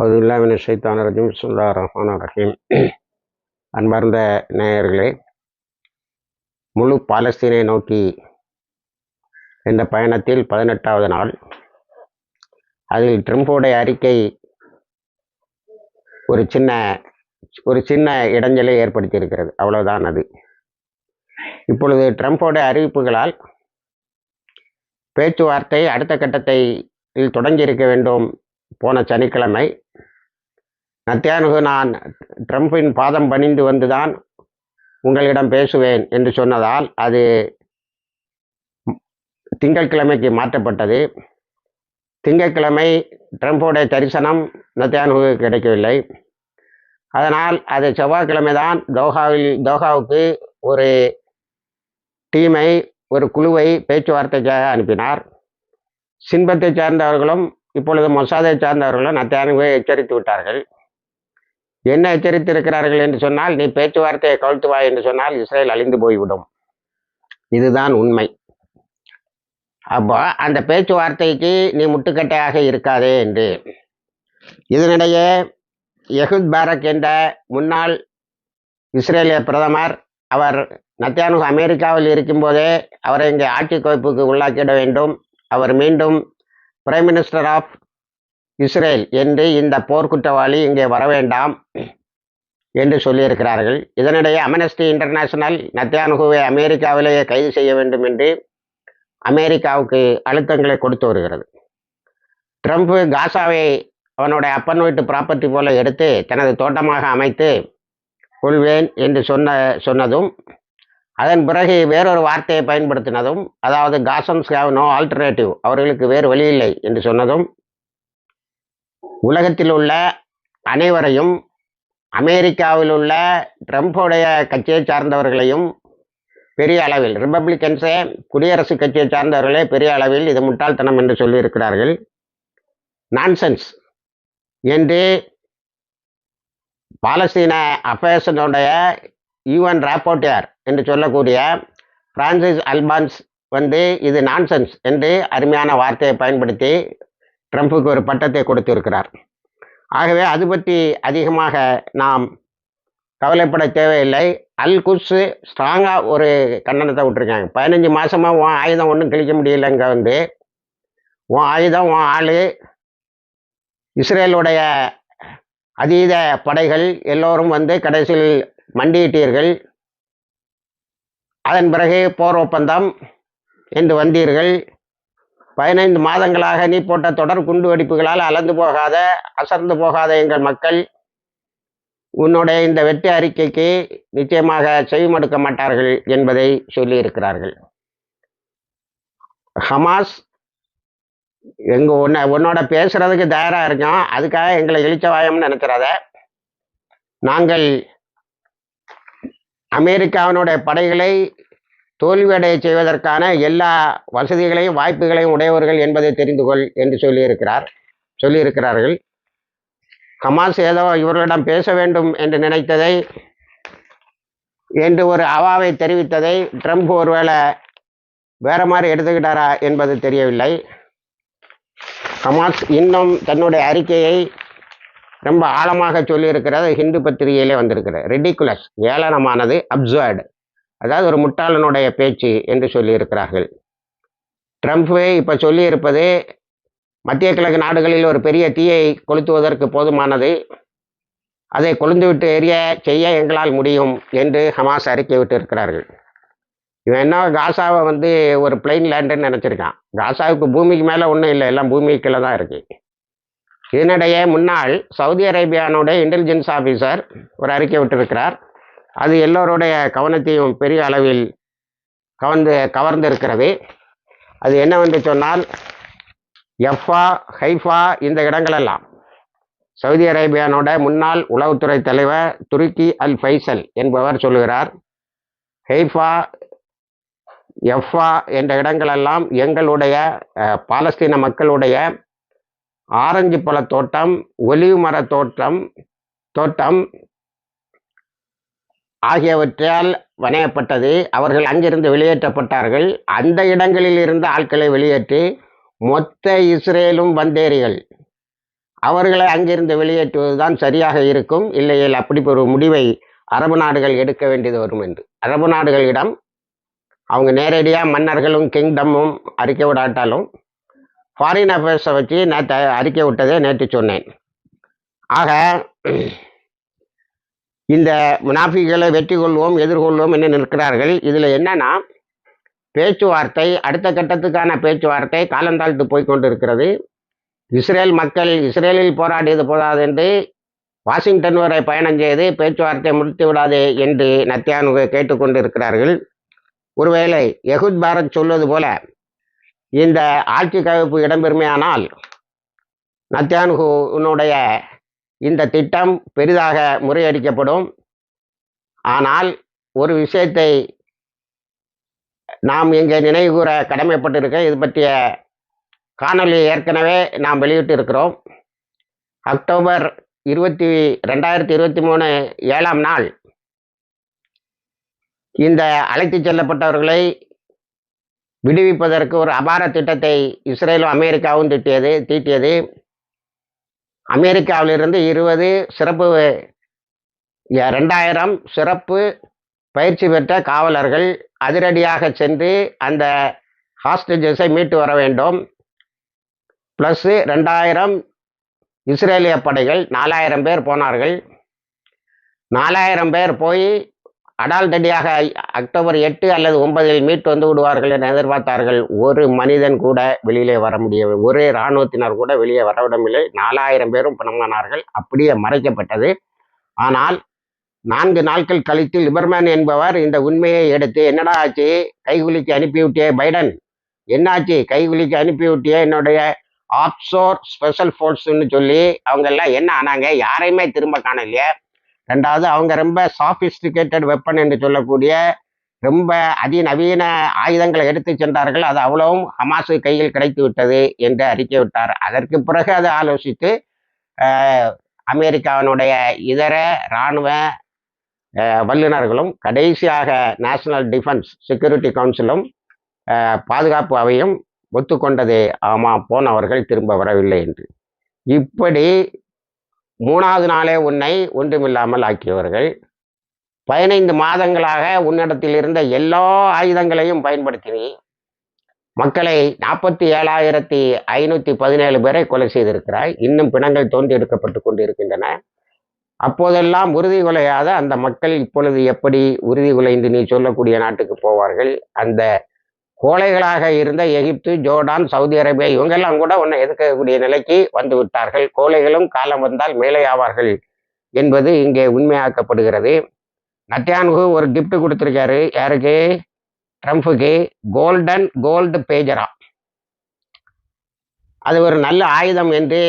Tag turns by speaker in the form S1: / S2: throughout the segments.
S1: அவுதுல்லாமின் சைத்தான regime. சுல்லா ரஹ்மான் ரஹீம். அன்பார்ந்த நேயர்களே முழு பாலஸ்தீனை நோக்கி இந்த பயணத்தில் பதினெட்டாவது நாள். அதில் ட்ரம்போடைய அறிக்கை ஒரு சின்ன ஒரு சின்ன இடைஞ்சலை ஏற்படுத்தியிருக்கிறது. அவ்வளவுதான் அது. இப்பொழுது ட்ரம்போட அறிவிப்புகளால் பேச்சுவார்த்தை அடுத்த கட்டத்தை தொடங்கி இருக்க வேண்டும் போன சனிக்கிழமை. நத்தியானுகு நான் ட்ரம்ப்பின் பாதம் பணிந்து வந்துதான் உங்களிடம் பேசுவேன் என்று சொன்னதால் அது திங்கட்கிழமைக்கு மாற்றப்பட்டது. திங்கட்கிழமை ட்ரம்ப்போடைய தரிசனம் நத்தியானுகு கிடைக்கவில்லை. அதனால் அது செவ்வாய்க்கிழமை தான் தோஹாவில் தோஹாவுக்கு ஒரு டீமை ஒரு குழுவை பேச்சுவார்த்தைக்காக அனுப்பினார். சின்பத்தை சேர்ந்தவர்களும் இப்பொழுது மொசாதை சார்ந்தவர்களும் நத்தியானுவை எச்சரித்து விட்டார்கள். என்ன எச்சரித்திருக்கிறார்கள் என்று சொன்னால் நீ பேச்சுவார்த்தையை கவுழ்த்து வா என்று சொன்னால் இஸ்ரேல் அழிந்து போய்விடும். இதுதான் உண்மை. அப்போ அந்த பேச்சுவார்த்தைக்கு நீ முட்டுக்கட்டையாக இருக்காதே என்று. இதனிடையே எகுத் பாரக் என்ற முன்னாள் இஸ்ரேலிய பிரதமர் அவர் நத்தியானு அமெரிக்காவில் இருக்கும்போதே அவரை இங்கே ஆட்சி குவிப்புக்கு உள்ளாக்கிட வேண்டும். அவர் மீண்டும் பிரைம் மினிஸ்டர் ஆஃப் இஸ்ரேல் என்று இந்த போர்க்குற்றவாளி இங்கே வர வேண்டாம் என்று சொல்லியிருக்கிறார்கள். இதனிடையே அமனஸ்டி இன்டர்நேஷனல் நத்தியானுகுவை அமெரிக்காவிலேயே கைது செய்ய வேண்டும் என்று அமெரிக்காவுக்கு அழுத்தங்களை கொடுத்து வருகிறது. ட்ரம்ப் காசாவை அவனுடைய அப்பன் வீட்டு ப்ராப்பர்ட்டி போல எடுத்து தனது தோட்டமாக அமைத்து கொள்வேன் என்று சொன்ன சொன்னதும் அதன் பிறகு வேறொரு வார்த்தையை பயன்படுத்தினதும் அதாவது காசன்ஸ் ஹேவ் நோ ஆல்டர்னேட்டிவ் அவர்களுக்கு வேறு வழி இல்லை என்று சொன்னதும் உலகத்தில் உள்ள அனைவரையும் அமெரிக்காவில் உள்ள ட்ரம்ப்புடைய கட்சியை சார்ந்தவர்களையும் பெரிய அளவில் ரிப்பப்ளிகன்ஸே குடியரசு கட்சியை சார்ந்தவர்களே பெரிய அளவில் இது முட்டாள்தனம் என்று சொல்லியிருக்கிறார்கள். நான்சென்ஸ் என்று பாலஸ்தீன அஃபேர்ஸனுடைய யூஎன் ராப்போட்டியார் என்று சொல்லக்கூடிய பிரான்சிஸ் அல்பான்ஸ் வந்து இது நான்சென்ஸ் என்று அருமையான வார்த்தையை பயன்படுத்தி ட்ரம்ப்புக்கு ஒரு பட்டத்தை கொடுத்திருக்கிறார். ஆகவே அது பற்றி அதிகமாக நாம் கவலைப்பட தேவையில்லை. அல் குஸ் ஸ்ட்ராங்காக ஒரு கண்டனத்தை விட்டுருக்காங்க. பதினஞ்சு மாதமாக உன் ஆயுதம் ஒன்றும் கிழிக்க முடியலைங்க வந்து. உன் ஆயுதம் உன் ஆள் இஸ்ரேலுடைய அதீத படைகள் எல்லோரும் வந்து கடைசியில் மண்டியிட்டீர்கள். அதன் பிறகு போர் ஒப்பந்தம் என்று வந்தீர்கள். பதினைந்து மாதங்களாக நீ போட்ட தொடர் குண்டு வெடிப்புகளால் அளந்து போகாத அசர்ந்து போகாத எங்கள் மக்கள். உன்னுடைய இந்த வெற்றி அறிக்கைக்கு நிச்சயமாக செவிமடுக்க மாட்டார்கள் என்பதை சொல்லியிருக்கிறார்கள். ஹமாஸ் எங்க உன்ன உன்னோட பேசுறதுக்கு தயாராக இருக்கோம் அதுக்காக எங்களை இழிச்சவாயம்னு நினைச்சிடாத நாங்கள் அமெரிக்காவினுடைய படைகளை தோல்வியடைய செய்வதற்கான எல்லா வசதிகளையும் வாய்ப்புகளையும் உடையவர்கள் என்பதை தெரிந்து கொள் என்று சொல்லியிருக்கிறார் சொல்லியிருக்கிறார்கள். ஹமாஸ் ஏதோ இவர்களிடம் பேச வேண்டும் என்று நினைத்ததை என்று ஒரு அவாவை தெரிவித்ததை ட்ரம்ப் ஒருவேளை வேற மாதிரி எடுத்துக்கிட்டாரா என்பது தெரியவில்லை. ஹமாஸ் இன்னும் தன்னுடைய அறிக்கையை ரொம்ப ஆழமாக சொல்லியிருக்கிறது ஹிந்து பத்திரிகையிலே வந்திருக்கிறது. ரெடிகுலஸ் ஏளனமானது அப்சர்டு அதாவது ஒரு முட்டாளனுடைய பேச்சு என்று சொல்லியிருக்கிறார்கள். ட்ரம்ப்பே இப்போ சொல்லியிருப்பது மத்திய கிழக்கு நாடுகளில் ஒரு பெரிய தீயை கொளுத்துவதற்கு போதுமானது. அதை கொழுந்துவிட்டு எரிய செய்ய எங்களால் முடியும் என்று ஹமாஸ் அறிக்கை விட்டு இருக்கிறார்கள் இவன் என்ன காசாவை வந்து ஒரு பிளெயின் லேண்டுன்னு நினச்சிருக்கான். காசாவுக்கு பூமிக்கு மேலே ஒன்றும் இல்லை எல்லாம் பூமிக்குள்ளே தான் இருக்குது இதனிடையே முன்னாள் சவுதி அரேபியானுடைய இன்டெலிஜென்ஸ் ஆஃபீஸர் ஒரு அறிக்கை விட்டிருக்கிறார். அது எல்லோருடைய கவனத்தையும் பெரிய அளவில் கவர்ந்து கவர்ந்து இருக்கிறது அது என்னவென்று சொன்னால் எஃபா ஹைஃபா இந்த இடங்களெல்லாம். சவுதி அரேபியானோட முன்னாள் உளவுத்துறை தலைவர் துருக்கி அல் ஃபைசல் என்பவர் சொல்லுகிறார் ஹைஃபா எஃபா என்ற இடங்களெல்லாம் எங்களுடைய பாலஸ்தீன மக்களுடைய ஆரஞ்சு பழ தோட்டம் ஒலிவு மர தோட்டம் தோட்டம் ஆகியவற்றால் வணையப்பட்டது. அவர்கள் அங்கிருந்து வெளியேற்றப்பட்டார்கள். அந்த இடங்களில் இருந்த ஆட்களை வெளியேற்றி மொத்த இஸ்ரேலும் வந்தேரிகள் அவர்களை அங்கிருந்து வெளியேற்றுவதுதான் சரியாக இருக்கும். இல்லையில் அப்படி ஒரு முடிவை அரபு நாடுகள் எடுக்க வேண்டியது வரும் என்று. அரபு நாடுகளிடம் அவங்க நேரடியாக மன்னர்களும் கிங்டமும் அறிக்கை விடாட்டாலும் ஃபாரின் அஃபேர்ஸை வச்சு நேற்று அறிக்கை விட்டதே நேற்று சொன்னேன். ஆக இந்த முனாஃபிகளை வெற்றி கொள்வோம் எதிர்கொள்வோம் என்று நிற்கிறார்கள். இதில் என்னன்னா பேச்சுவார்த்தை அடுத்த கட்டத்துக்கான பேச்சுவார்த்தை காலந்தாழ்த்து போய் கொண்டிருக்கிறது. இஸ்ரேல் மக்கள் இஸ்ரேலில் போராடியது போதாது என்று வாஷிங்டன் வரை பயணம் செய்து பேச்சுவார்த்தை முடித்து விடாதே என்று நத்தியானு கேட்டுக்கொண்டிருக்கிறார்கள் ஒருவேளை யகுத் பாரத் சொல்வது போல இந்த ஆட்சி கவிப்பு இடம்பெறுமையானால் நத்தியானுடைய இந்த திட்டம் பெரிதாக முறியடிக்கப்படும். ஆனால் ஒரு விஷயத்தை நாம் இங்கே நினைவுகூற கடமைப்பட்டிருக்க இது பற்றிய காணொலி ஏற்கனவே நாம் வெளியிட்டு இருக்கிறோம் அக்டோபர் இருபத்தி ரெண்டாயிரத்தி இருபத்தி மூணு ஏழாம் நாள் இந்த அழைத்துச் செல்லப்பட்டவர்களை விடுவிப்பதற்கு ஒரு அபார திட்டத்தை இஸ்ரேலும் அமெரிக்காவும் திட்டியது தீட்டியது. அமெரிக்காவிலிருந்து இருபது சிறப்பு ரெண்டாயிரம் சிறப்பு பயிற்சி பெற்ற காவலர்கள் அதிரடியாக சென்று அந்த ஹாஸ்டேஜஸை மீட்டு வர வேண்டும். ப்ளஸ்ஸு ரெண்டாயிரம் இஸ்ரேலிய படைகள் நாலாயிரம் பேர் போனார்கள். நாலாயிரம் பேர் போய் அடால்டடியாக அக்டோபர் எட்டு அல்லது ஒன்பதில் மீட்டு வந்து விடுவார்கள் என எதிர்பார்த்தார்கள். ஒரு மனிதன் கூட வெளியிலே வர முடியவில்லை ஒரே இராணுவத்தினர் கூட வெளியே வரவிடவில்லை நாலாயிரம் பேரும் பணமானார்கள். அப்படியே மறைக்கப்பட்டது. ஆனால் நான்கு நாட்கள் கழித்து லிபர்மேன் என்பவர் இந்த உண்மையை எடுத்து என்னடா ஆச்சு? கைகுலிக்கு அனுப்பிவிட்டியே பைடன். என்னாச்சு? கைகுலிக்கு அனுப்பிவிட்டியே என்னுடைய ஆப்ஷோர் ஸ்பெஷல் ஃபோர்ஸ்ன்னு சொல்லி அவங்க எல்லாம் என்ன ஆனாங்க? யாரையுமே திரும்ப காணலையே. ரெண்டாவது அவங்க ரொம்ப சாஃபிஸ்டிகேட்டட் வெப்பன் என்று சொல்லக்கூடிய ரொம்ப அதிநவீன ஆயுதங்களை எடுத்து சென்றார்கள். அது அவ்வளவும் ஹமாசு கையில் கிடைத்து விட்டது என்று அறிக்கை விட்டார். அதற்கு பிறகு அதை ஆலோசித்து அமெரிக்காவினுடைய இதர இராணுவ வல்லுநர்களும் கடைசியாக நேஷனல் டிஃபென்ஸ் செக்யூரிட்டி கவுன்சிலும் பாதுகாப்பு அவையும் ஒத்துக்கொண்டது. ஆமாம் போனவர்கள் திரும்ப வரவில்லை என்று. இப்படி மூணாவது நாளே உன்னை ஒன்றுமில்லாமல் ஆக்கியவர்கள். பதினைந்து மாதங்களாக உன்னிடத்தில் இருந்த எல்லா ஆயுதங்களையும் பயன்படுத்தி மக்களை நாற்பத்தி ஏழாயிரத்தி ஐநூற்றி பதினேழு பேரை கொலை செய்திருக்கிறாய். இன்னும் பிணங்கள் தோண்டி எடுக்கப்பட்டு கொண்டு இருக்கின்றன அப்போதெல்லாம் உறுதி குலையாத அந்த மக்கள் இப்பொழுது எப்படி உறுதி குலைந்து நீ சொல்லக்கூடிய நாட்டுக்கு போவார்கள்? அந்த கோழைகளாக இருந்த எகிப்து ஜோர்டான் சவுதி அரேபியா இவங்கெல்லாம் கூட ஒன்றை எதிர்க்கக்கூடிய நிலைக்கு வந்து விட்டார்கள். கோழைகளும் காலம் வந்தால் மேலே ஆவார்கள் என்பது இங்கே உண்மையாக்கப்படுகிறது. நட்டியானுக்கு ஒரு கிஃப்ட் கொடுத்துருக்காரு. யாருக்கு? ட்ரம்ப்புக்கு. கோல்டன் கோல்டு பேஜரா. அது ஒரு நல்ல ஆயுதம் என்று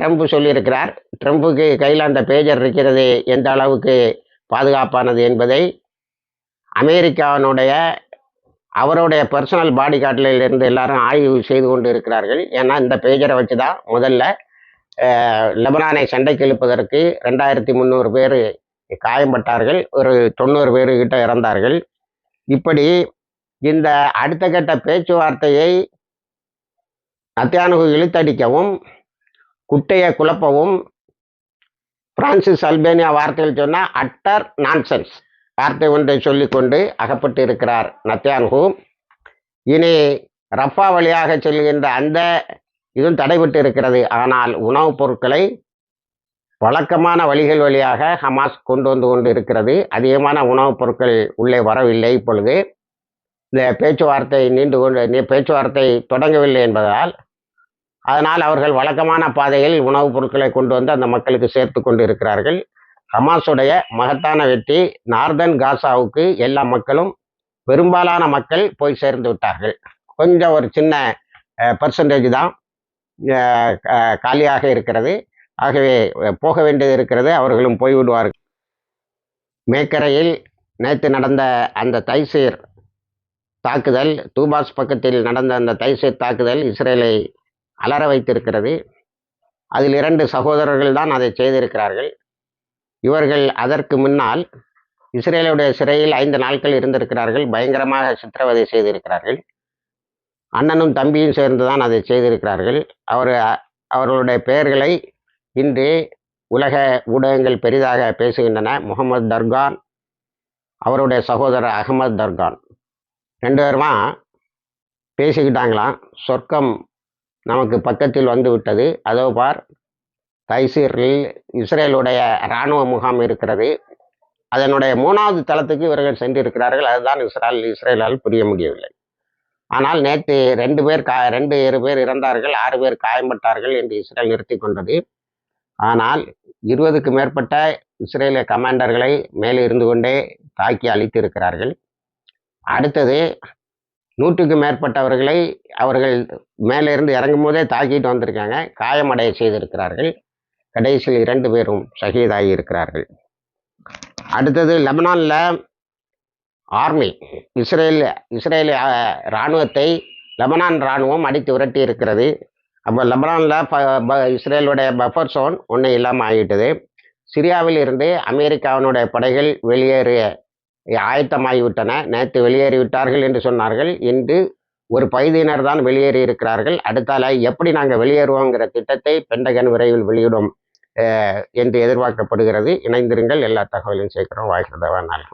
S1: ட்ரம்ப் சொல்லியிருக்கிறார். ட்ரம்ப்புக்கு கையில் அந்த பேஜர் இருக்கிறது எந்த அளவுக்கு பாதுகாப்பானது என்பதை அமெரிக்காவினுடைய அவருடைய பர்சனல் பாடி கார்டில் இருந்து எல்லாரும் ஆய்வு செய்து கொண்டு இருக்கிறார்கள் ஏன்னா இந்த பேஜரை வச்சு தான் முதல்ல லெபனானை சண்டைக்கு இழுப்பதற்கு ரெண்டாயிரத்தி முந்நூறு பேர் காயம்பட்டார்கள். ஒரு தொண்ணூறு பேர் கிட்ட இறந்தார்கள். இப்படி இந்த அடுத்த கட்ட பேச்சுவார்த்தையை நத்தியானுகு இழுத்தடிக்கவும் குட்டையை குழப்பவும் பிரான்சிஸ் அல்பேனியா வார்த்தையில் சொன்னால் அட்டர் நான்சென்ஸ் வார்த்தை ஒன்றை சொல்லிக்கொண்டு அகப்பட்டு இருக்கிறார் இனி ரஃபா வழியாக செல்கின்ற அந்த இதுவும் தடைபட்டு இருக்கிறது ஆனால் உணவுப் பொருட்களை வழக்கமான வழிகள் வழியாக ஹமாஸ் கொண்டு வந்து கொண்டு இருக்கிறது அதிகமான உணவுப் பொருட்கள் உள்ளே வரவில்லை இப்பொழுது. இந்த பேச்சுவார்த்தை நீண்டு கொண்டு நீ- பேச்சுவார்த்தை தொடங்கவில்லை என்பதால் அதனால் அவர்கள் வழக்கமான பாதையில் உணவுப் பொருட்களை கொண்டு வந்து அந்த மக்களுக்கு சேர்த்து கொண்டு இருக்கிறார்கள் ஹமாஸுடைய மகத்தான வெற்றி நார்தன் காசாவுக்கு எல்லா மக்களும் பெரும்பாலான மக்கள் போய் சேர்ந்து விட்டார்கள். கொஞ்சம் ஒரு சின்ன பர்சன்டேஜ் தான் கா- காலியாக இருக்கிறது. ஆகவே போக வேண்டியது இருக்கிறது. அவர்களும் போய்விடுவார்கள் மேக்கரையில் நேற்று நடந்த அந்த தைசீர் தாக்குதல் தூபாஸ் பக்கத்தில் நடந்த அந்த தைசீர் தாக்குதல் இஸ்ரேலை அலற வைத்திருக்கிறது. அதில் இரண்டு சகோதரர்கள் தான் அதை செய்திருக்கிறார்கள். இவர்கள் அதற்கு முன்னால் இஸ்ரேலுடைய சிறையில் ஐந்து நாட்கள் இருந்திருக்கிறார்கள் பயங்கரமாக சித்திரவதை செய்திருக்கிறார்கள். அண்ணனும் தம்பியும் சேர்ந்து தான் அதை செய்திருக்கிறார்கள். அவர் அவர்களுடைய பெயர்களை இன்று உலக ஊடகங்கள் பெரிதாக பேசுகின்றன. முகமது தர்கான் அவருடைய சகோதரர் அகமது தர்கான். ரெண்டு பேருமா பேசிக்கிட்டாங்களாம். சொர்க்கம் நமக்கு பக்கத்தில் வந்து விட்டது அதோ பார் தைசீரில் இஸ்ரேலுடைய இராணுவ முகாம் இருக்கிறது. அதனுடைய மூணாவது தளத்துக்கு இவர்கள் சென்றிருக்கிறார்கள். அதுதான் இஸ்ரேல் இஸ்ரேலால் புரிய முடியவில்லை. ஆனால் நேற்று ரெண்டு பேர் கா ரெண்டு ஏழு பேர் இறந்தார்கள். ஆறு பேர் காயம்பட்டார்கள் என்று இஸ்ரேல் நிறுத்தி கொண்டது. ஆனால் இருபதுக்கு மேற்பட்ட இஸ்ரேலிய கமாண்டர்களை மேலே இருந்து கொண்டே தாக்கி அழித்திருக்கிறார்கள். அடுத்தது நூற்றுக்கு மேற்பட்டவர்களை அவர்கள் மேலே இருந்து இறங்கும் போதே தாக்கிட்டு வந்திருக்காங்க. காயமடைய செய்திருக்கிறார்கள். கடைசியில் இரண்டு பேரும் ஷஹீதாகி இருக்கிறார்கள். அடுத்தது லெபனானில் ஆர்மி. இஸ்ரேல் இஸ்ரேல் இராணுவத்தை லெபனான் இராணுவம் அடித்து விரட்டி இருக்கிறது. அப்போ லெபனானில் ப ப இஸ்ரேலுடைய பஃபர் சோன் ஒன்றும் இல்லாமல் ஆகிட்டது சிரியாவில் இருந்து அமெரிக்காவினுடைய படைகள் வெளியேறிய ஆயத்தமாகிவிட்டன நேற்று வெளியேறிவிட்டார்கள் என்று சொன்னார்கள். இன்று ஒரு பகுதியினர் தான் வெளியேறி இருக்கிறார்கள். அடுத்தால எப்படி நாங்கள் வெளியேறுவோங்கிற திட்டத்தை பெண்டகன் விரைவில் வெளியிடும் என்று எதிர்பார்க்கப்படுகிறது. இணைந்திருங்கள். எல்லா தகவலையும் சேர்க்கிறோம் வாய்க்கிறதவா நாள்